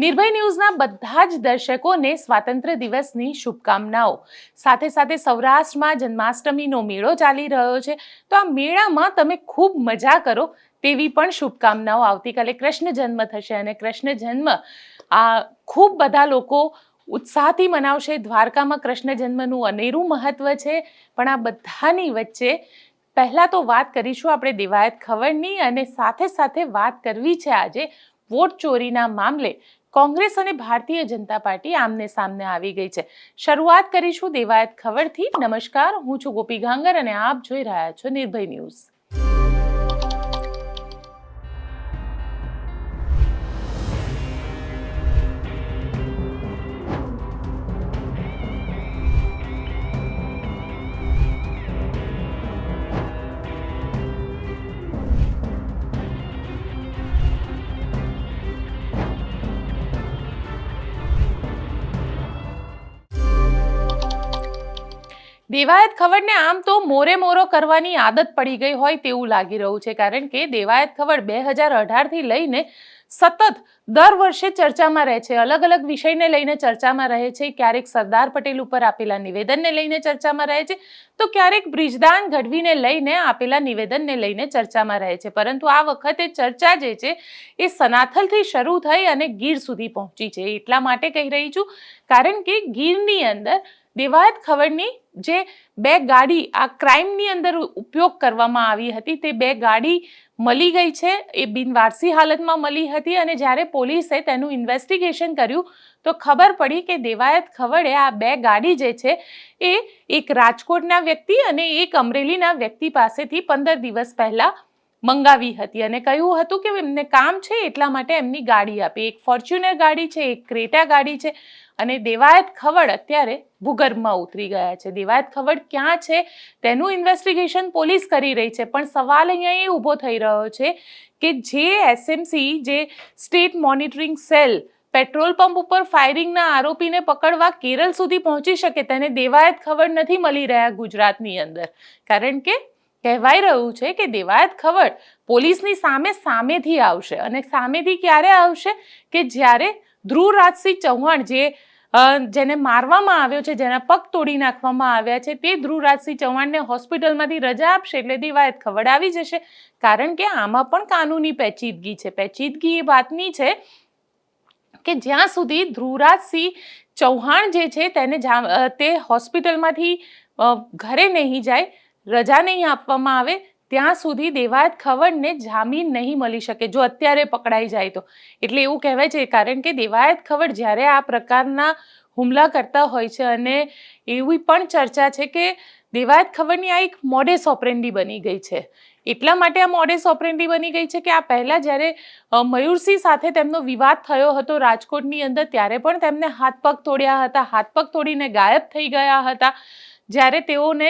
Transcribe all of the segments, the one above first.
નિર્ભય ન્યૂઝના બધા જ દર્શકોને સ્વાતંત્ર્ય દિવસની શુભકામનાઓ. સાથે સાથે સૌરાષ્ટ્રમાં જન્માષ્ટમીનો મેળો ચાલી રહ્યો છે. તો આ મેળામાં તમે ખૂબ મજા કરો તેવી પણ શુભકામનાઓ. આવતીકાલે કૃષ્ણ જન્મ થશે અને કૃષ્ણ જન્મ આ ખૂબ બધા લોકો ઉત્સાહથી મનાવશે. દ્વારકામાં કૃષ્ણ જન્મનું અનેરું મહત્વ છે. પણ આ બધાની વચ્ચે પહેલાં તો વાત કરીશું આપણે દેવાયત ખવડની અને સાથે સાથે વાત કરવી છે આજે વોટ ચોરીના મામલે. કોંગ્રેસ અને ભારતીય જનતા પાર્ટી આમને સામને આવી ગઈ છે. શરૂઆત કરીશું દેવાયત ખબરથી નમસ્કાર, હું છું ગોપી ગાંગર અને આપ જોઈ રહ્યા છો નિર્ભય ન્યૂઝ. દેવાયત ખવડને આમ તો મોરે મોરો કરવાની આદત પડી ગઈ હોય તેવું લાગી રહ્યું છે, કારણ કે દેવાયત ખવડ બે હજાર અઢારથી લઈને સતત દર વર્ષે ચર્ચામાં રહે છે. અલગ અલગ વિષયને લઈને ચર્ચામાં રહે છે. ક્યારેક સરદાર પટેલ ઉપર આપેલા નિવેદનને લઈને ચર્ચામાં રહે છે. તો ક્યારેક બ્રિજદાન ગઢવીને લઈને આપેલા નિવેદનને લઈને ચર્ચામાં રહે છે. પરંતુ આ વખતે ચર્ચા જે છે એ સનાથલથી શરૂ થઈ અને ગીર સુધી પહોંચી છે. એટલા માટે કહી રહી છું, કારણ કે ગીરની અંદર દેવાયત ખવડની જે બે ગાડી આ ક્રાઇમની અંદર ઉપયોગ કરવામાં આવી હતી તે બે ગાડી મળી ગઈ છે. એ બિનવારસી હાલતમાં મળી હતી અને જ્યારે પોલીસે તેનું ઇન્વેસ્ટિગેશન કર્યું તો ખબર પડી કે દેવાયત ખવડે આ બે ગાડી જે છે એ એક રાજકોટના વ્યક્તિ અને એક અમરેલીના વ્યક્તિ પાસેથી પંદર દિવસ પહેલાં મંગાવી હતી અને કહ્યું હતું કે એમને કામ છે એટલા માટે એમની ગાડી આપી. એક ફોર્ચ્યુનર ગાડી છે, એક ક્રેટા ગાડી છે. અને દેવાયત ખવડ અત્યારે ભૂગર્ભમાં ઉતરી ગયા છે. દેવાયત ખવડ ક્યાં છે? તેનું ઇન્વેસ્ટિગેશન પોલીસ કરી રહી છે. પણ સવાલ અહીંયા એ ઊભો થઈ રહ્યો છે કે જે એસએમસી જે state monitoring cell petrol pump ઉપર ફાયરિંગના આરોપીને પકડવા કેરળ સુધી પહોંચી શકે તેને દેવાયત ખબર નથી મળી રહ્યા ગુજરાતની અંદર. કારણ કે કહેવાય રહ્યું છે કે દેવાયત ખબર પોલીસની સામે સામેથી આવશે. અને સામેથી ક્યારે આવશે? કે જ્યારે ધ્રુવરાજસિંહ ચૌહાણ, જે જેને મારવામાં આવ્યો છે, જેના પગ તોડી નાખવામાં આવ્યા છે, તે ધ્રુવરાજસિંહ ચૌહાણને હોસ્પિટલમાંથી રજા આપશે એટલે દિવાયત આવી જશે. કારણ કે આમાં પણ કાનૂની પેચીદગી છે. પેચીદગી એ વાતની છે કે જ્યાં સુધી ધ્રુવરાજસિંહ ચૌહાણ જે છે, તેને જા તે હોસ્પિટલમાંથી ઘરે નહીં જાય, રજા નહીં આપવામાં આવે ત્યાં સુધી દેવાયત ખવડને જામીન નહીં મળી શકે, જો અત્યારે પકડાઈ જાય તો. એટલે એવું કહેવાય છે, કારણ કે દેવાયત ખવડ જ્યારે આ પ્રકારના હુમલા કરતા હોય છે અને એવી પણ ચર્ચા છે કે દેવાયત ખવડની આ એક મોડેસ ઓપરેન્ડી બની ગઈ છે. એટલા માટે આ મોડેસ ઓપરેન્ડી બની ગઈ છે કે આ પહેલાં જ્યારે મયુરસિંહ સાથે તેમનો વિવાદ થયો હતો રાજકોટની અંદર, ત્યારે પણ તેમને હાથ પગ તોડ્યા હતા, હાથ પગ તોડીને ગાયબ થઈ ગયા હતા. જ્યારે તેઓને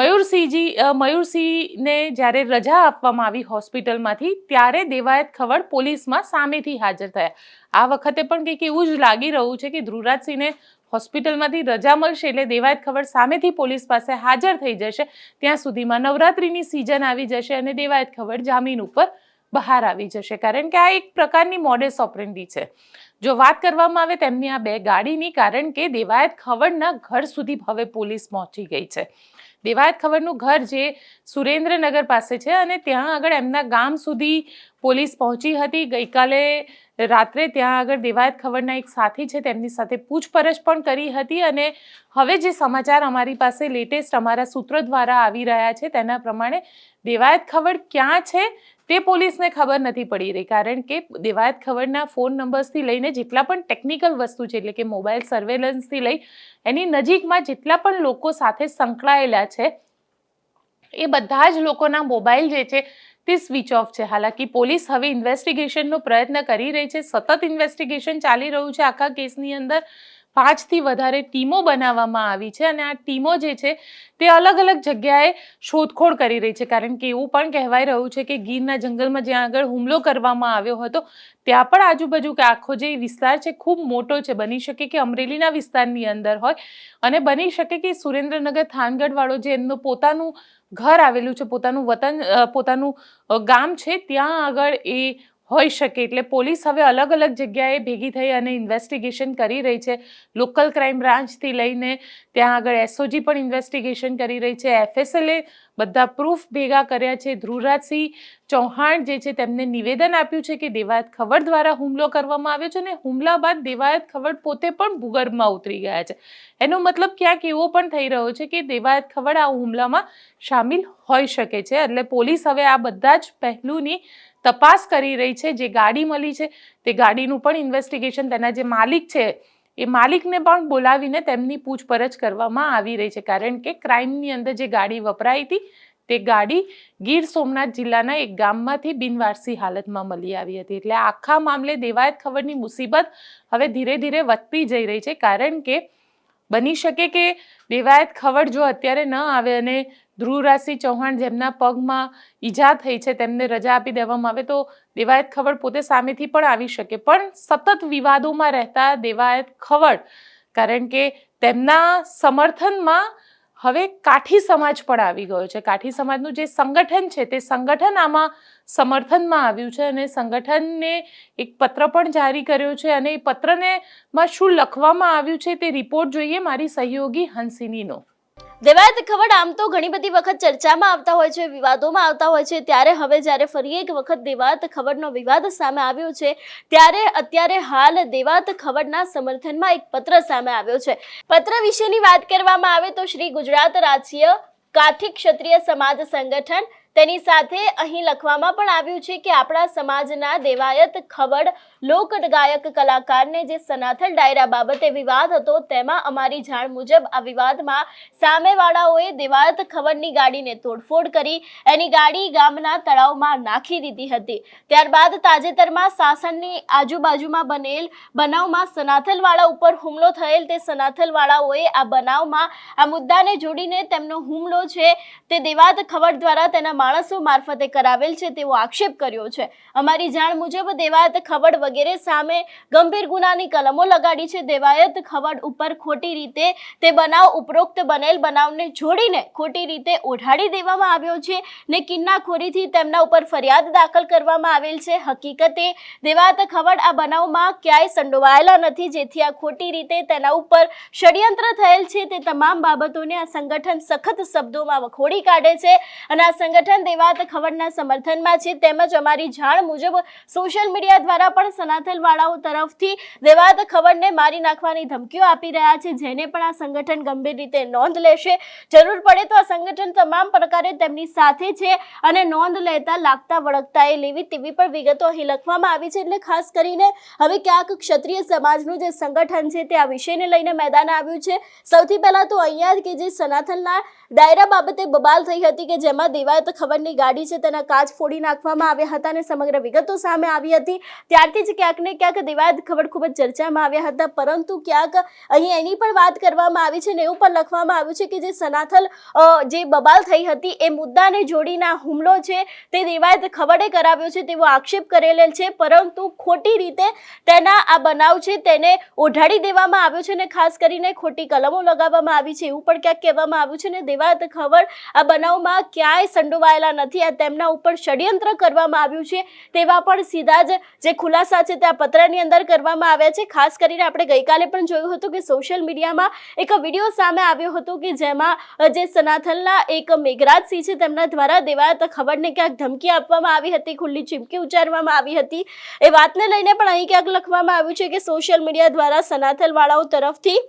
મયુરસિંહજી મયુરસિંહને જ્યારે રજા આપવામાં આવી હોસ્પિટલમાંથી, ત્યારે દેવાયત ખવડ પોલીસમાં સામેથી હાજર થયા. આ વખતે પણ કંઈક એવું જ લાગી રહ્યું છે કે ધ્રુવરાજસિંહને હોસ્પિટલમાંથી રજા મળશે એટલે દેવાયત ખબર સામેથી પોલીસ પાસે હાજર થઈ જશે. ત્યાં સુધીમાં નવરાત્રિની સિઝન આવી જશે અને દેવાયત ખબર જામીન ઉપર બહાર આવી જશે. કારણ કે આ એક પ્રકારની મોડેસ ઓપરેન્ડી છે. જો વાત કરવામાં આવે તેમની આ બે ગાડીની, કારણ કે દેવાયત ખવડના ઘર સુધી હવે પોલીસ પહોંચી ગઈ છે. દેવાયત ખવડનું ઘર જે સુરેન્દ્રનગર પાસે છે અને ત્યાં આગળ એમના ગામ સુધી પોલીસ પહોંચી હતી. ગઈકાલે રાત્રે ત્યાં આગળ દેવાયત ખબરના એક સાથી છે, તેમની સાથે પૂછપરછ પણ કરી હતી અને હવે જે સમાચાર અમારી પાસે લેટેસ્ટ અમારા સૂત્રો દ્વારા આવી રહ્યા છે, તેના પ્રમાણે દેવાયત ખબર ક્યાં છે તે પોલીસને ખબર નથી પડી રહી, કારણ કે દેવાયત ખબરના ફોન નંબર્સથી લઈને જેટલા પણ ટેકનિકલ વસ્તુ છે, એટલે કે મોબાઈલ સર્વેલન્સથી લઈ, એની નજીકમાં જેટલા પણ લોકો સાથે સંકળાયેલા છે, એ બધા જ લોકોના મોબાઈલ જે છે, તે સ્વિચ ઓફ છે. હાલાકી પોલીસ હવે ઇન્વેસ્ટિગેશનનો પ્રયત્ન કરી રહી છે, સતત ઇન્વેસ્ટિગેશન ચાલી રહ્યું છે આખા કેસની અંદર. પાંચથી વધારે ટીમો બનાવવામાં આવી છે અને આ ટીમો જે છે તે અલગ અલગ જગ્યાએ શોધખોળ કરી રહી છે. કારણ કે એવું પણ કહેવાય રહ્યું છે કે ગીરના જંગલમાં જ્યાં આગળ હુમલો કરવામાં આવ્યો હતો, ત્યાં પણ આજુબાજુ કે આખો જે વિસ્તાર છે ખૂબ મોટો છે. બની શકે કે અમરેલીના વિસ્તારની અંદર હોય અને બની શકે કે સુરેન્દ્રનગર થાનગઢવાળો જે એમનું પોતાનું ઘર આવેલું છે, પોતાનું વતન પોતાનું ગામ છે, ત્યાં આગળ એ હોઈ શકે. એટલે પોલીસ હવે અલગ અલગ જગ્યાએ ભેગી થઈ અને ઇન્વેસ્ટિગેશન કરી રહી છે. લોકલ ક્રાઇમ બ્રાન્ચથી લઈને ત્યાં આગળ એસઓજી પણ ઇન્વેસ્ટિગેશન કરી રહી છે. એફએસએલે બધા પ્રૂફ ભેગા કર્યા છે. ધ્રુવરાજસિંહ ચૌહાણ જે છે તેમને નિવેદન આપ્યું છે કે દેવાયત ખવડ દ્વારા હુમલો કરવામાં આવ્યો છે અને હુમલા બાદ દેવાયત ખવડ પોતે પણ ભૂગર્ભમાં ઉતરી ગયા છે. એનો મતલબ ક્યાંક એવો પણ થઈ રહ્યો છે કે દેવાયત ખવડ આ હુમલામાં સામિલ હોઈ શકે છે. એટલે પોલીસ હવે આ બધા જ પહેલુંની તપાસ કરી રહી છે, જે ગાડી મળી છે, તે ગાડીનું પણ ઇન્વેસ્ટિગેશન તેના જે માલિક છે, એ માલિકને પણ બોલાવીને તેમની પૂછપરછ કરવામાં આવી રહી છે. કારણ કે ક્રાઇમની અંદર જે ગાડી વપરાઈ હતી, તે ગાડી ગીર સોમનાથ જિલ્લાના એક ગામમાંથી બિનવારસી હાલતમાં મળી આવી હતી. એટલે આખા મામલે દેવાયત ખબરની મુસીબત હવે ધીરે ધીરે વધતી જઈ રહી છે. કારણ કે બની શકે કે દેવાયત ખવડ જો અત્યારે ન આવે અને ધ્રુવરાશિ ચૌહાણ જેમના પગમાં ઈજા થઈ છે, તેમને રજા આપી દેવામાં આવે તો દેવાયત ખવડ પોતે સામેથી પણ આવી શકે. પણ સતત વિવાદોમાં રહેતા દેવાયત ખવડ, કારણ કે તેમના સમર્થનમાં હવે કાઠી સમાજ પણ આવી ગયો છે. કાઠી સમાજનું જે સંગઠન છે તે સંગઠન આમાં સમર્થનમાં આવ્યું છે અને સંગઠનને એક પત્ર પણ જારી કર્યો છે અને એ પત્રને માં શું લખવામાં આવ્યું છે તે રિપોર્ટ જોઈએ મારી સહયોગી હંસિનીનો. દેવાયત ખવડ આમ તો ઘણી બધી વખત ચર્ચામાં આવતા હોય છે, વિવાદોમાં આવતા હોય છે. ત્યારે હવે જ્યારે ફરી એક વખત દેવાત ખવડનો વિવાદ સામે આવ્યો છે, ત્યારે અત્યારે હાલ દેવાત ખવડના સમર્થનમાં એક પત્ર સામે આવ્યો છે. પત્ર વિશેની વાત કરવામાં આવે તો શ્રી ગુજરાત રાજ્ય કાઠી ક્ષત્રિય સમાજ સંગઠન તેની સાથે અહીં લખવામાં પણ આવ્યું છે કે આપણા સમાજના દેવાયત ખવડ લોક ગાયક કલાકારને જે સનાથલ ડાયરા બાબતે વિવાદ હતો, તેમાં અમારી જાણ મુજબ આ વિવાદમાં સામેવાળાઓએ દેવાયત ખવડની ગાડીને તોડફોડ કરી, એની ગાડી ગામના તળાવમાં નાખી દીધી હતી. ત્યારબાદ તાજેતરમાં સાસણની આજુબાજુમાં બનેલ બનાવમાં સનાથલવાળા ઉપર હુમલો થયેલ, તે સનાથલવાળાઓએ આ બનાવમાં આ મુદ્દાને જોડીને તેમનો હુમલો છે તે દેવાયત ખવડ દ્વારા તેના માણસો મારફતે કરાવેલ છે તેવો આક્ષેપ કર્યો છે. અમારી જાણ મુજબ દેવાયત ખવડ વગેરે સામે ગંભીર ગુનાની કલમો લગાડી છે. દેવાયત ખવડ ઉપર ખોટી રીતે તે બનાવ ઉપરોક્ત બનેલ બનાવને જોડીને ખોટી રીતે ઓઢાડી દેવામાં આવ્યો છે ને કિન્નાખોરીથી તેમના ઉપર ફરિયાદ દાખલ કરવામાં આવેલ છે. હકીકતે દેવાયત ખવડ આ બનાવમાં ક્યાંય સંડોવાયેલા નથી, જેથી આ ખોટી રીતે તેના ઉપર ષડયંત્ર થયેલ છે. તે તમામ બાબતોને આ સંગઠન સખત શબ્દોમાં વખોડી કાઢે છે અને આ સંગઠન દેવાત ખબરના સમર્થનમાં છે. તેમજ અમારી જાણ મુજબ સોશિયલ મીડિયા દ્વારા પણ સનાથલવાળાઓ તરફથી દેવાત ખબરને મારી નાખવાની ધમકીઓ આપી રહ્યા છે. જેને પણ આ સંગઠન ગંભીર રીતે નોંધ લેશે. જરૂર પડે તો આ સંગઠન તમામ પ્રકારે તેમની સાથે છે અને નોંધ લેતા લાગતા વળગતા એ લેવી તેવી પણ વિગતો અહીં લખવામાં આવી છે. એટલે ખાસ કરીને હવે ક્યાંક ક્ષત્રિય સમાજનું જે સંગઠન છે તે આ વિષયને લઈને મેદાન આવ્યું છે. સૌથી પહેલા તો અહીંયા કે જે સનાતનના ડાયરા બાબતે બબાલ થઈ હતી કે જેમાં દેવાયત ખબરની ગાડી છે તેના કાચ ફોડી નાખવામાં આવ્યા હતા અને સમગ્ર વિગતો સામે આવી હતી. ત્યારથી જ ક્યાંક ને ક્યાંક દેવાયત ખબર ખૂબ જ ચર્ચામાં આવ્યા હતા, પરંતુ ક્યાંક અહીં એની પણ વાત કરવામાં આવી છે ને એવું પણ લખવામાં આવ્યું છે કે જે સનાથલ જે બબાલ થઈ હતી, એ મુદ્દાને જોડીના હુમલો છે તે દેવાયત ખબરે કરાવ્યો છે તેવો આક્ષેપ કરેલ છે, પરંતુ ખોટી રીતે તેના આ બનાવ છે તેને ઓઢાડી દેવામાં આવ્યો છે ને ખાસ કરીને ખોટી કલમો લગાવવામાં આવી છે એવું પણ ક્યાંક કહેવામાં આવ્યું છે ને દેવાયત ખબર આ બનાવમાં ક્યાંય સંડોવાયેલા નથી તેમના ઉપર ષડયંત્ર કરવામાં આવ્યું છે. તેવા પણ સીધા જ જે ખુલાસા છે તે આ પત્રની અંદર કરવામાં આવ્યા છે. ખાસ કરીને આપણે ગઈકાલે પણ જોયું હતું કે સોશિયલ મીડિયામાં એક વીડિયો સામે આવ્યો હતો કે જેમાં જે સનાથલના એક મેઘરાજ સિંહ છે તેમના દ્વારા દેવાયત ખબરને ક્યાંક ધમકી આપવામાં આવી હતી, ખુલ્લી ચીમકી ઉચ્ચારવામાં આવી હતી. એ વાતને લઈને પણ અહીં ક્યાંક લખવામાં આવ્યું છે કે સોશિયલ મીડિયા દ્વારા સનાથલવાળાઓ તરફથી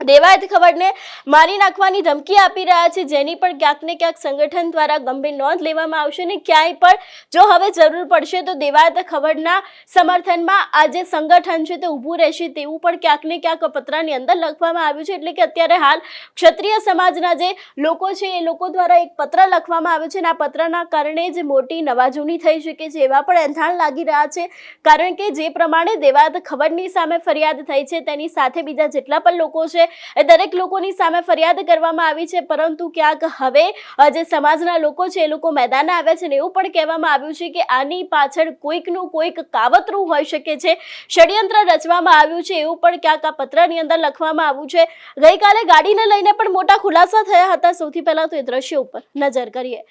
દેવાયત ખબરને મારી નાખવાની ધમકી આપી રહ્યા છે. જેની પણ ક્યાંક ને ક્યાંક સંગઠન દ્વારા ગંભીર નોંધ લેવામાં આવશે ને ક્યાંય પણ જો હવે જરૂર પડશે તો દેવાયત ખબરના સમર્થનમાં આ જે સંગઠન છે તે ઊભું રહેશે તેવું પણ ક્યાંક ને ક્યાંક પત્રની અંદર લખવામાં આવ્યું છે. એટલે કે અત્યારે હાલ ક્ષત્રિય સમાજના જે લોકો છે એ લોકો દ્વારા એક પત્ર લખવામાં આવ્યો છે અને આ પત્રના કારણે જ મોટી નવાજૂની થઈ શકે છે એવા પણ એંધાણ લાગી રહ્યા છે. કારણ કે જે પ્રમાણે દેવાયત ખબરની સામે ફરિયાદ થઈ છે તેની સાથે બીજા જેટલા પણ લોકો છે એ દરેક લોકોની સામે ફરિયાદ કરવામાં આવી છે, પરંતુ ક્યાંક હવે જે સમાજના લોકો છે, એ લોકો મેદાને આવ્યા છે ને એવું પણ કહેવામાં આવ્યું છે કે આની પાછળ કોઈકનું કોઈક કાવતરું હોઈ શકે છે, ષડયંત્ર રચવામાં આવ્યું છે, એવું પણ ક્યાંક આ પત્રની અંદર લખવામાં આવ્યું છે. ગઈકાલે ગાડીને લઈને પણ મોટા ખુલાસા થયા હતા. સૌથી પહેલા તો એ દ્રશ્ય ઉપર નજર કરીએ.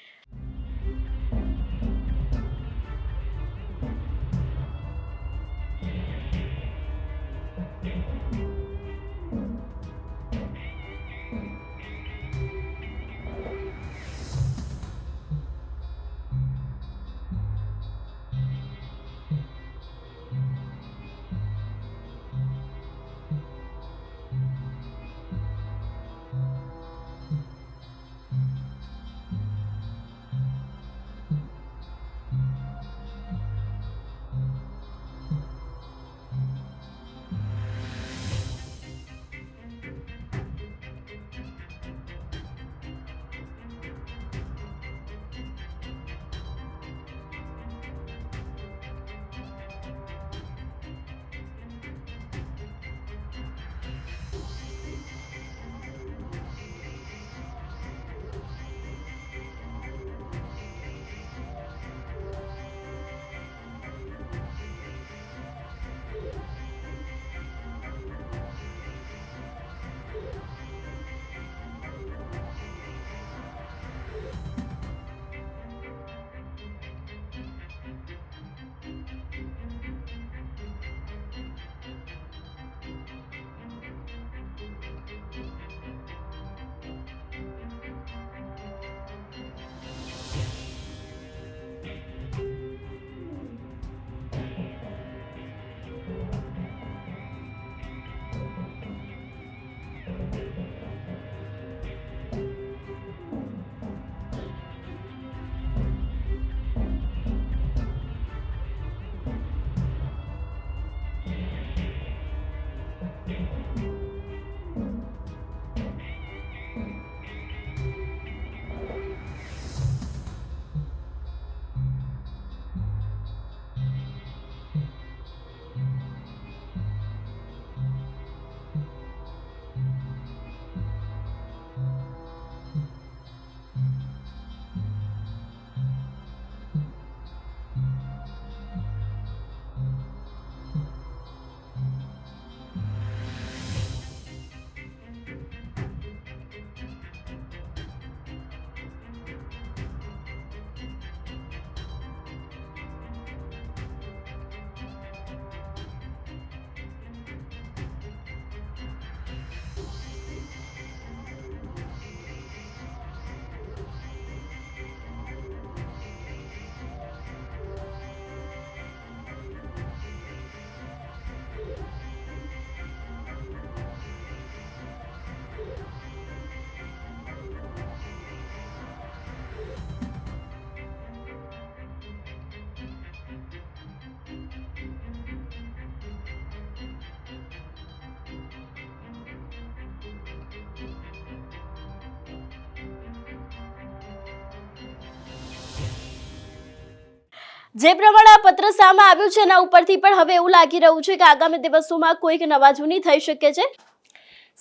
જે પ્રમાણે આ પત્ર સામે આવ્યું છે, એના ઉપરથી પણ હવે એવું લાગી રહ્યું છે કે આગામી દિવસોમાં કોઈક નવાજૂની થઈ શકે છે.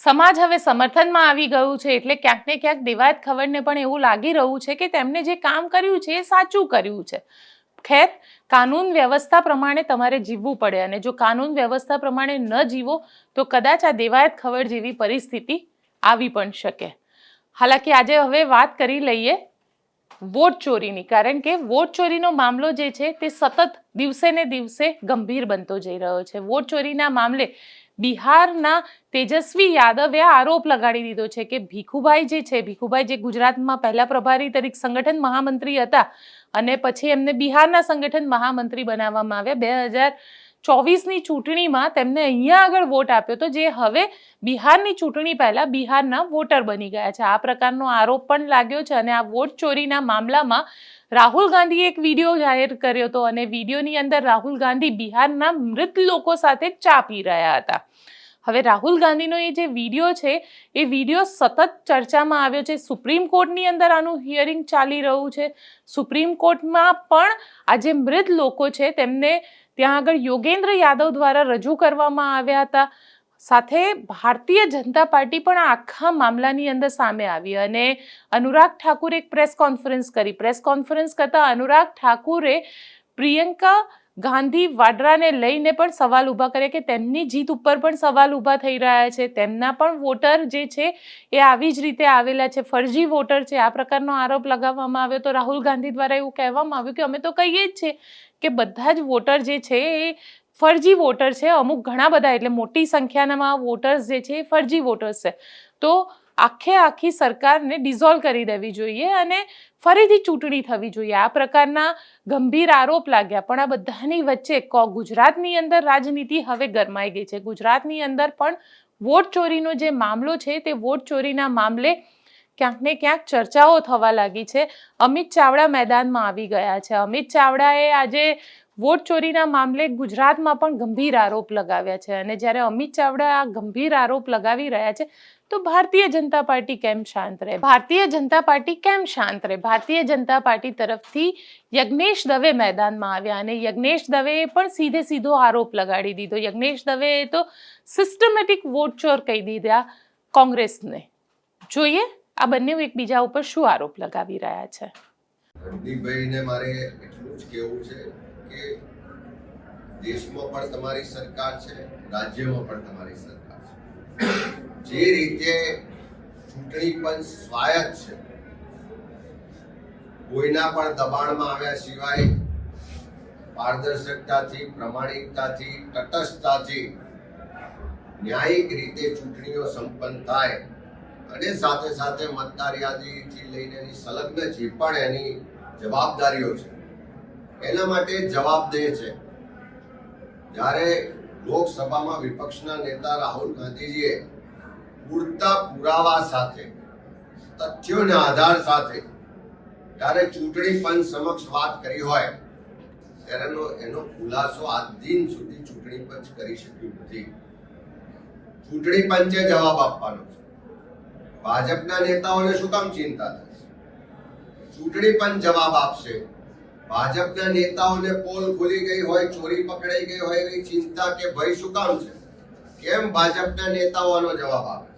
સમાજ હવે સમર્થનમાં આવી ગયું છે, એટલે ક્યાંક ને ક્યાંક દેવાયત ખબરને પણ એવું લાગી રહ્યું છે કે તેમને જે કામ કર્યું છે એ સાચું કર્યું છે. ખેર કાનૂન વ્યવસ્થા પ્રમાણે તમારે જીવવું પડે અને જો કાનૂન વ્યવસ્થા પ્રમાણે ન જીવો, તો કદાચ આ દેવાયત ખબર જેવી પરિસ્થિતિ આવી પણ શકે. હાલાકી આજે હવે વાત કરી લઈએ. વોટ ચોરીની. કારણ કે વોટ ચોરીનો મામલો જે છે તે સતત દિવસે ને દિવસે ગંભીર બનતો જઈ રહ્યો છે. વોટ ચોરીના મામલે બિહારના તેજસ્વી યાદવે આરોપ લગાડી દીધો છે કે ભીખુભાઈ જે છે, ભીખુભાઈ જે ગુજરાતમાં પહેલા પ્રભારી તરીકે સંગઠન મહામંત્રી હતા અને પછી એમને બિહારના સંગઠન મહામંત્રી બનાવવામાં આવ્યા. બે હજાર ચોવીસની ચૂંટણીમાં તેમને અહીંયા આગળ વોટ આપ્યો હતો જે હવે બિહારની ચૂંટણી પહેલાં બિહારના વોટર બની ગયા છે. આ પ્રકારનો આરોપ પણ લાગ્યો છે અને આ વોટ ચોરીના મામલામાં રાહુલ ગાંધીએ એક વીડિયો જાહેર કર્યો હતો અને વિડીયોની અંદર રાહુલ ગાંધી બિહારના મૃત લોકો સાથે ચા પી રહ્યા હતા. હવે રાહુલ ગાંધીનો એ જે વીડિયો છે, એ વીડિયો સતત ચર્ચામાં આવ્યો છે. સુપ્રીમ કોર્ટની અંદર આનું હિયરિંગ ચાલી રહ્યું છે. સુપ્રીમ કોર્ટમાં પણ આ જે મૃત લોકો છે તેમને ત્યાં આગળ યોગેન્દ્ર યાદવ દ્વારા રજૂ કરવામાં આવ્યા હતા. સાથે ભારતીય જનતા પાર્ટી પણ આખા મામલાની અંદર સામે આવી અને અનુરાગ ઠાકુરે એક પ્રેસ કોન્ફરન્સ કરી. પ્રેસ કોન્ફરન્સ કરતાં અનુરાગ ઠાકુરે પ્રિયંકા ગાંધી વાડરાને લઈને પણ સવાલ ઊભા કર્યા કે તેમની જીત ઉપર પણ સવાલ ઊભા થઈ રહ્યા છે. તેમના પણ વોટર જે છે એ આવી જ રીતે આવેલા છે. ફરજી વોટર છે. આ પ્રકારનો આરોપ લગાવવામાં આવ્યો તો રાહુલ ગાંધી દ્વારા એવું કહેવામાં આવ્યું કે અમે તો કહીએ જ છીએ કે બધા જ વોટર જે છે એ ફરજી વોટર છે. અમુક ઘણા બધા એટલે મોટી સંખ્યામાં વોટર્સ જે છે એ ફરજી વોટર્સ છે. તો આખે આખી સરકારને ડિઝોલ્વ કરી દેવી જોઈએ અને ફરીથી ચૂંટણી થવી જોઈએ. આ પ્રકારના ગંભીર આરોપ લાગ્યા. પણ આ બધાની વચ્ચે ગુજરાતની અંદર રાજનીતિ હવે ગરમાઈ ગઈ છે. ગુજરાતની અંદર પણ વોટ ચોરીનો જે મામલો છે તે વોટ ચોરીના મામલે ક્યાંક ને ક્યાંક ચર્ચાઓ થવા લાગી છે. અમિત ચાવડા મેદાનમાં આવી ગયા છે. અમિત ચાવડાએ આજે વોટ ચોરીના મામલે ગુજરાતમાં પણ ગંભીર આરોપ લગાવ્યા છે અને જ્યારે અમિત ચાવડા આ ગંભીર આરોપ લગાવી રહ્યા છે, તો ભારતીય જનતા પાર્ટી કેમ શાંત રહે? ભારતીય જનતા પાર્ટી કેમ શાંત રહે? ભારતીય જનતા પાર્ટી તરફથી યજ્ઞેશ દવે મેદાનમાં આવ્યા અને યજ્ઞેશ દવેએ પણ સીધે સીધો આરોપ લગાડી દીધો. યજ્ઞેશ દવેએ તો સિસ્ટમેટિક વોટ ચોર કહી દીધા કોંગ્રેસને. જોઈએ આ બંને એકબીજા ઉપર શું આરોપ લગાવી રહ્યા છે? રણદીપભાઈને મારે એટલું જ કહેવું છે કે દેશમાં પણ તમારી સરકાર છે, રાજ્યમાં પણ તમારી સરકાર છે. જે રીતે ચૂંટણી પંચ સ્વાયત્ત છે, કોઈના પણ દબાણમાં આવ્યા સિવાય પારદર્શકતાથી, પ્રમાણિકતાથી, તટસ્થતાથી ન્યાયિક રીતે ચૂંટણીઓ સંપન્ન થાય અને સાથે સાથે મતદાર યાદીથી લઈને એની સંલગ્ન જે પણ એની જવાબદારીઓ છે, એના માટે જવાબદેહ છે. જ્યારે લોકસભામાં વિપક્ષના નેતા રાહુલ ગાંધીજીએ પૂરતા પુરાવા સાથે, તથ્યોના આધાર સાથે જ્યારે ચૂંટણી પંચ સમક્ષ વાત કરી હોય, ત્યારે એનો ખુલાસો આજ દિન સુધી ચૂંટણી પંચ કરી શક્યું નથી. ચૂંટણી પંચે જવાબ આપવાનો છે. ભાજપના નેતાઓને શું કામ ચિંતા થશે ચૂંટણી પણ જવાબ આપશે. ભાજપના નેતાઓને પોલ ખુલી ગઈ હોય, ચોરી પકડાઈ ગઈ હોય એવી ચિંતા કે ભય શું કામ છે? કેમ ભાજપના નેતાઓનો જવાબ આપે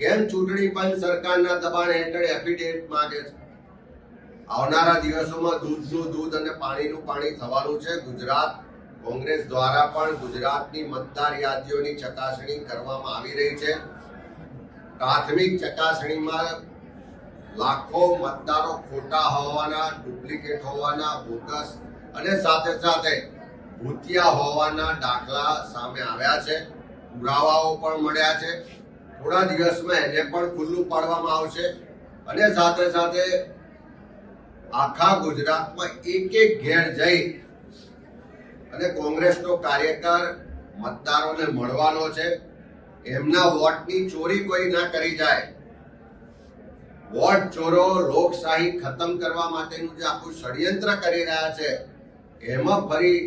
કેમ ચૂંટણી પંચ સરકારના દબાણ હેઠળ એફિડેવિટ માંગે છે? આવનારા દિવસોમાં દૂધનું દૂધ અને પાણીનું પાણી થવાનું છે. ગુજરાત, કોંગ્રેસ દ્વારા પણ ગુજરાતની મતદાર યાદીઓની ચકાસણી કરવામાં આવી રહી છે. પ્રાથમિક ચકાસણીમાં લાખો મતદારો ખોટા હોવાના, ડુપ્લિકેટ હોવાના, બોગસ અને સાથે સાથે ભૂતિયા હોવાના દાખલા સામે આવ્યા છે. પુરાવાઓ પણ મળ્યા છે. થોડા દિવસમાં એને પણ ખુલ્લું પાડવામાં આવશે. અને સાથે સાથે આખા ગુજરાતમાં એક એક ઘેર જઈ અને કોંગ્રેસનો કાર્યકર મતદારોને મળવાનો છે. એમના વોટની ચોરી કોઈ ના કરી જાય. વોટ ચોરો, લોકશાહી ખતમ કરવા માટેનું જે આખું ષડયંત્ર કરી રહ્યા છે, એમાં ફરી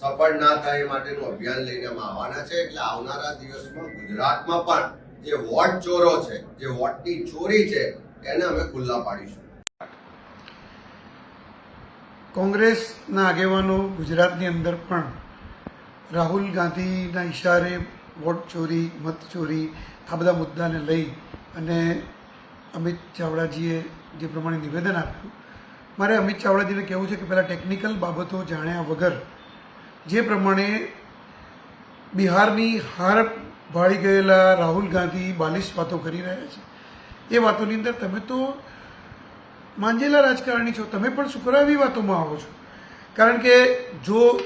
સફળ ના થાય માટેનું અભિયાન લઈને આવવાના છે. એટલે આવનારા દિવસમાં ગુજરાતમાં પણ જે વોટ ચોરો છે, જે વોટની ચોરી છે, એને અમે ખુલ્લા પાડીશું. કોંગ્રેસના આગેવાનો ગુજરાતની અંદર પણ રાહુલ ગાંધીના ઇશારે વોટ ચોરી, મત ચોરી, આ બધા મુદ્દાને લઈ અને અમિત ચાવડાજીએ જે પ્રમાણે નિવેદન આપ્યું, મારે અમિત ચાવડાજીને કહેવું છે કે પહેલાં ટેકનિકલ બાબતો જાણ્યા વગર જે પ્રમાણે બિહારની હાર ભાળી ગયેલા રાહુલ ગાંધી બાલિશ વાતો કરી રહ્યા છે. એ વાતોની અંદર તમે તો માંજેલા રાજકારણી છો, તમે પણ શુક્રાવી વાતોમાં આવો છો. કારણ કે જો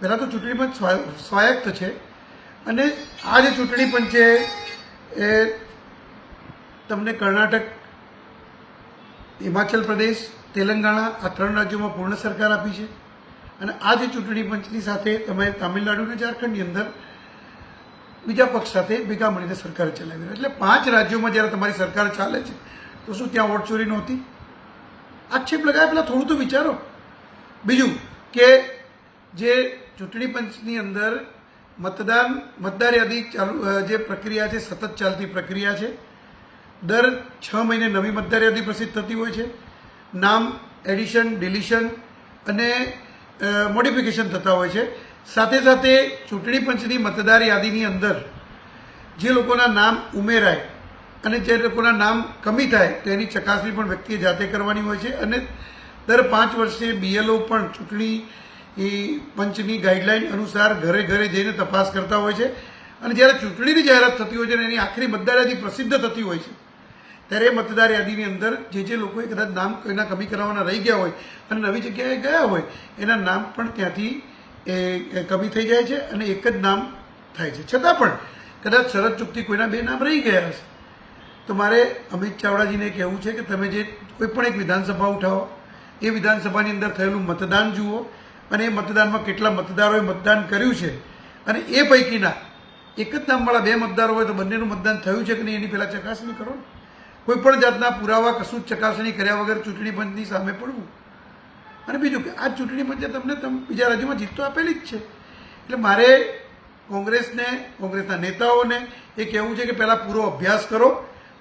પહેલાં તો ચૂંટણીમાં સ્વાયત્ત છે અને આ જે ચૂંટણી પંચે એ તમને કર્ણાટક, હિમાચલ પ્રદેશ, તેલંગાણા આ ત્રણ રાજ્યોમાં પૂર્ણ સરકાર આપી છે. અને આ જે ચૂંટણી પંચની સાથે તમે તામિલનાડુ અને ઝારખંડની અંદર બીજા પક્ષ સાથે ભેગા મળીને સરકાર ચલાવી રહ્યા એટલે પાંચ રાજ્યોમાં જ્યારે તમારી સરકાર ચાલે છે, તો શું ત્યાં વોટ ચોરી નહોતી? આક્ષેપ લગાવ્યા? પેલા થોડું તો વિચારો. બીજું કે જે ચૂંટણી પંચની અંદર મતદાન, મતદાર યાદી ચાલુ જે પ્રક્રિયા છે, સતત ચાલતી પ્રક્રિયા છે. દર છ મહિને નવી મતદાર યાદી પ્રસિદ્ધ થતી હોય છે. નામ, એડિશન, ડિલિશન અને મોડિફિકેશન થતા હોય છે. સાથે સાથે ચૂંટણી પંચની મતદાર યાદીની અંદર જે લોકોના નામ ઉમેરાય અને જે લોકોના નામ કમી થાય તેની ચકાસણી પણ વ્યક્તિએ જાતે કરવાની હોય છે. અને દર પાંચ વર્ષે બીએલઓ પણ ચૂંટણી એ પંચની ગાઈડલાઈન અનુસાર ઘરે ઘરે જઈને તપાસ કરતા હોય છે. અને જ્યારે ચૂંટણીની જાહેરાત થતી હોય છે અને એની આખરી મતદાર યાદી પ્રસિદ્ધ થતી હોય છે, ત્યારે એ મતદાર યાદીની અંદર જે જે લોકોએ કદાચ નામ કોઈના કમી કરાવવાના રહી ગયા હોય અને નવી જગ્યાએ ગયા હોય, એના નામ પણ ત્યાંથી એ કમી થઈ જાય છે અને એક જ નામ થાય છે. છતાં પણ કદાચ શરદ ચૂકતી કોઈના બે નામ રહી ગયા હશે. તો મારે અમિત ચાવડાજીને કહેવું છે કે તમે જે કોઈ પણ એક વિધાનસભા ઉઠાવો, એ વિધાનસભાની અંદર થયેલું મતદાન જુઓ અને એ મતદાનમાં કેટલા મતદારોએ મતદાન કર્યું છે અને એ પૈકીના એક જ નામવાળા બે મતદારો હોય તો બંનેનું મતદાન થયું છે કે નહીં એની પહેલાં ચકાસણી કરો ને. કોઈ જાતના પુરાવા, કશું જ ચકાસણી કર્યા વગર ચૂંટણી પંચની સામે પડવું. અને બીજું કે આ ચૂંટણી પંચે તમને તમ બીજા રાજ્યોમાં જીત તો આપેલી જ છે. એટલે મારે કોંગ્રેસને, કોંગ્રેસના નેતાઓને એ કહેવું છે કે પહેલાં પૂરો અભ્યાસ કરો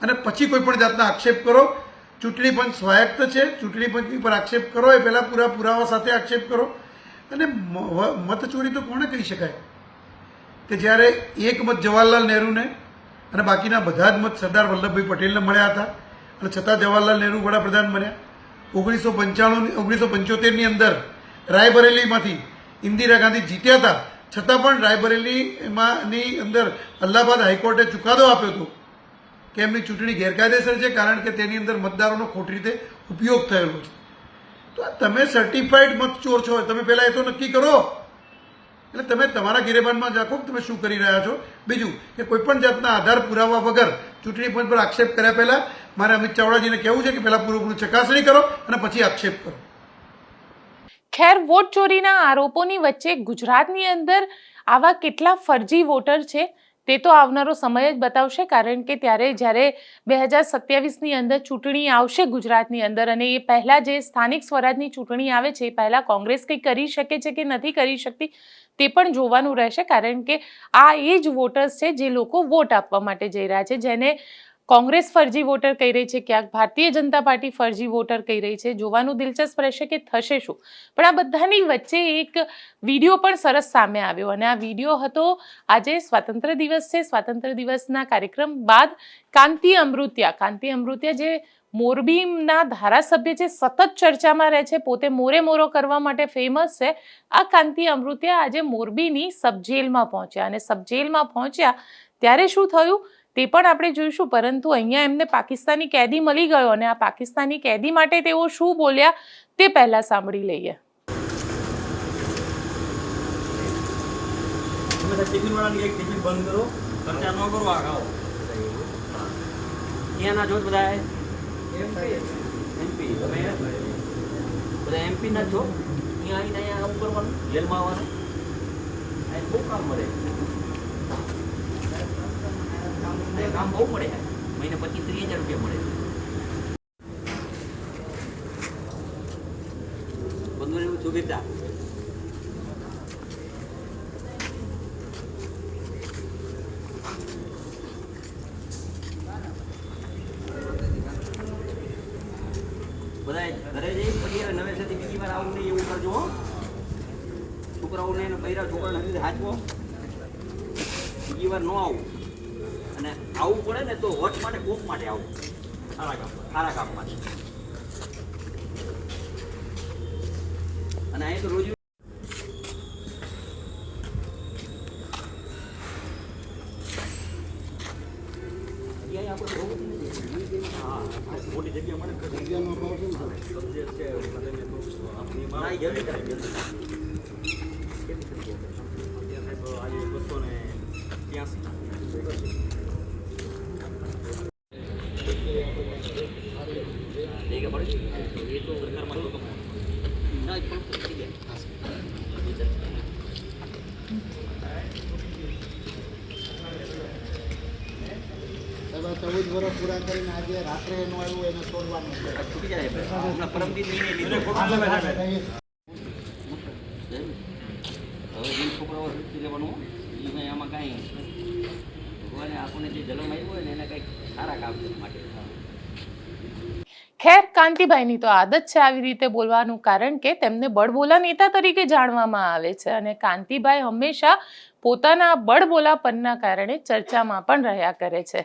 અને પછી કોઈ પણ જાતના આક્ષેપ કરો. ચૂંટણી પંચ સ્વાયત્ત છે, ચૂંટણી પંચની પર આક્ષેપ કરો, એ પહેલાં પૂરા પુરાવા સાથે આક્ષેપ કરો. અને મતચોરી તો કોણે કહી શકાય? કે જ્યારે એક મત જવાહરલાલ નહેરુને અને બાકીના બધા જ મત સરદાર વલ્લભભાઈ પટેલને મળ્યા હતા અને છતાં જવાહરલાલ નહેરુ વડાપ્રધાન બન્યા, ઓગણીસો પંચાણું ઓગણીસો પંચોતેરની અંદર રાયબરેલીમાંથી ઇન્દિરા ગાંધી જીત્યા હતા. છતાં પણ રાયબરેલીમાંની અંદર અલ્હાબાદ હાઈકોર્ટે ચુકાદો આપ્યો હતો કે એમની ચૂંટણી ગેરકાયદેસર છે, કારણ કે તેની અંદર મતદારોનો ખોટી રીતે ઉપયોગ થયેલો છે. તો તમે સર્ટિફાઈડ મત ચોર છો, તમે પહેલાં એ તો નક્કી કરો. એટલે તમે તમારા ગિરેબાનમાં રાખો તમે શું કરી રહ્યા છો. બીજું, કે કોઈપણ જાતના આધાર પુરાવા વગર ચૂંટણી પંચ પર આક્ષેપ કર્યા પહેલાં મારે અમિત ચાવડાજીને કહેવું છે કે પહેલાં પૂરેપૂરું ચકાસણી કરો અને પછી આક્ષેપ કરો. ખેર, વોટ ચોરીના આરોપોની વચ્ચે ગુજરાતની અંદર આવા કેટલા ફરજી વોટર છે? તે તો આવનારો સમય જ બતાવશે, કારણ કે ત્યારે જ્યારે બે હજાર સત્યાવીસની અંદર ચૂંટણી આવશે ગુજરાતની અંદર અને એ પહેલાં જે સ્થાનિક સ્વરાજની ચૂંટણી આવે છે, એ પહેલાં કોંગ્રેસ કંઈ કરી શકે છે કે નથી કરી શકતી, તે પણ જોવાનું રહેશે, કારણ કે આ એ જ વોટર્સ છે જે લોકો વોટ આપવા માટે જઈ રહ્યા છે, જેને કોંગ્રેસ ફરજી વોટર કહી રહી છે, ક્યાંક ભારતીય જનતા પાર્ટી ફરજી વોટર કહી રહી છે. જોવાનું દિલચસ્પ રહેશે કે થશે શું. પણ આ બધાની વચ્ચે એક વીડિયો પણ સરસ સામે આવ્યો અને આ વીડિયો હતો આજે સ્વાતંત્ર્ય દિવસ છે. સ્વાતંત્ર્ય દિવસના કાર્યક્રમ બાદ કાંતિ અમૃત્યા. કાંતિ અમૃત્યા જે મોરબીના ધારાસભ્ય છે, સતત ચર્ચામાં રહે છે, પોતે મોરે મોરો કરવા માટે ફેમસ છે. આ કાંતિ અમૃત્યા આજે મોરબીની સબજેલમાં પહોંચ્યા અને સબજેલમાં પહોંચ્યા ત્યારે શું થયું? તે પણ આપણે જોઈશું. પરંતુ અહીંયા એમને પાકિસ્તાની કેદી મળી ગયો અને આ પાકિસ્તાની કેદી માટે તેઓ શું બોલ્યા તે પહેલા સાંભળી લઈએ. તમે સાહેબ ટિફિન વાળાની એક ટિફિન બંધ કરો. ખર્ચા ન કરો આ ખાઓ છો બધા એમપી તમે બધા એમપી ના છો? અહીંયા આવીને અહીંયા કામ કરવાનું? જેલમાં આવવાનું? બહુ કામ મળે? કામ બહુ મળે મહિને પચીસ ત્રીસ હજાર રૂપિયા મળે બંધુ એવું સુવિધા બધા ઘરે જઈ પછી નવેસરથી બીજી વાર આવું નહીં, એવું કરે બૈરા છોકરાને રીતે હાચવો. બીજી વાર ન આવું અને આવવું પડે ને તો વટ માટે આવું. સારા કામ સારા કામ માટે અને અહીં તો રોજ મોટી જગ્યા મળે? સબ્જેક્ટ છે, જલ્દી કરે, જલ્દી. અત્યારે આજે બસો જગ્યા પડે એ તો સરકારમાં તો ના એ પણ થઈ ગયા સાહેબ ચૌદ વર્ષ પૂરા કરીને આજે રાત્રે એનું આવ્યું એને છોડવાનું છે. આપણને જે આવ્યો હોય ને એને કંઈક સારા કામ માટે. ખેર કાંતિભાઈની તો આદત છે આવી રીતે બોલવાનું કારણ કે તેમને બળબોલા નેતા તરીકે જાણવામાં આવે છે અને કાંતિભાઈ હંમેશા પોતાના બળબોલાપનના કારણે ચર્ચામાં પણ રહ્યા કરે છે.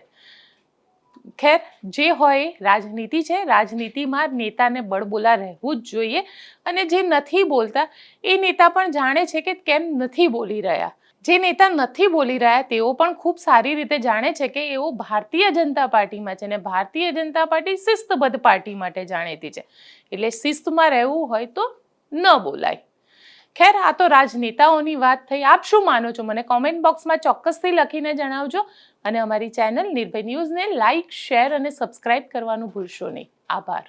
ખેર, જે હોય રાજનીતિ છે. રાજનીતિમાં નેતાને બળબોલા રહેવું જ જોઈએ અને જે નથી બોલતા, એ નેતા પણ જાણે છે કે કેમ નથી બોલી રહ્યા. જે નેતા નથી બોલી રહ્યા, તેઓ પણ ખૂબ સારી રીતે જાણે છે કે એઓ ભારતીય જનતા પાર્ટીમાં છે અને ભારતીય જનતા પાર્ટી શિસ્તબદ્ધ પાર્ટી માટે જાણીતી છે. એટલે શિસ્તમાં રહેવું હોય તો ન બોલાય. ખેર, આ તો રાજનેતાઓની વાત થઈ. આપ શું માનો છો? મને કોમેન્ટ બોક્સમાં ચોક્કસથી લખીને જણાવજો અને અમારી ચેનલ નિર્ભય ન્યૂઝને લાઇક શેર અને સબસ્ક્રાઇબ કરવાનું ભૂલશો નહીં. આભાર.